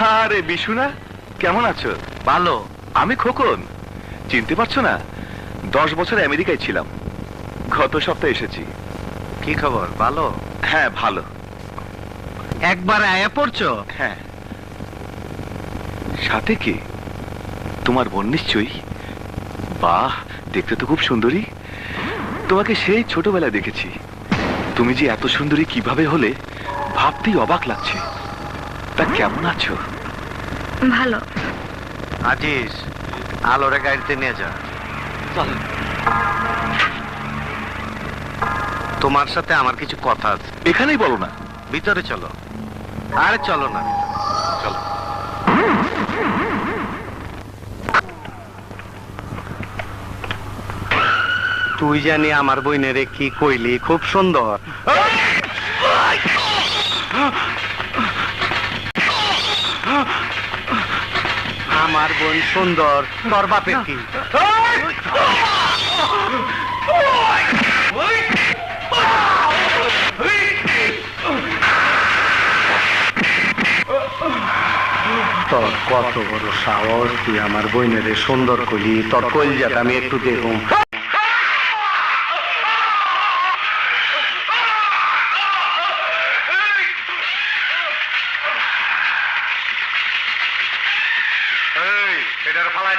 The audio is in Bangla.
আরে বিশু না কেমন আছো? ভালো। আমি খোকন। চিনতে পারছ না দশ বছর আমেরিকায় ছিলাম। গত সপ্তাহে এসেছি। কি খবর? ভালো? হ্যাঁ ভালো। একবার আয়া পড়ছো? হ্যাঁ। সাথে কি? তোমার বোন নিশ্চয়ই? বাহ দেখতে তো খুব সুন্দরী। তোমাকে সেই ছোটবেলায় দেখেছি। তুমি যে এত সুন্দরী কীভাবে হলে ভাবতেই অবাক লাগছে। তা কেমন আছো? ভালো। আজিজ আলোরে গাড়িতে নিয়ে যা তোমার সাথে আমার কিছু কথা আছে। এখানেই বলো না। ভিতরে চলো। আরে চলো না। চলো। তুই জানি আমার বইনেরে কি কইলি? খুব সুন্দর। আমার বোন সুন্দর, তোর বাপের তোর কত বড় সাহস তুই আমার বইনের সুন্দর কলি তোর কইলজাটা আমি একটু দেখুম। Tentaram falar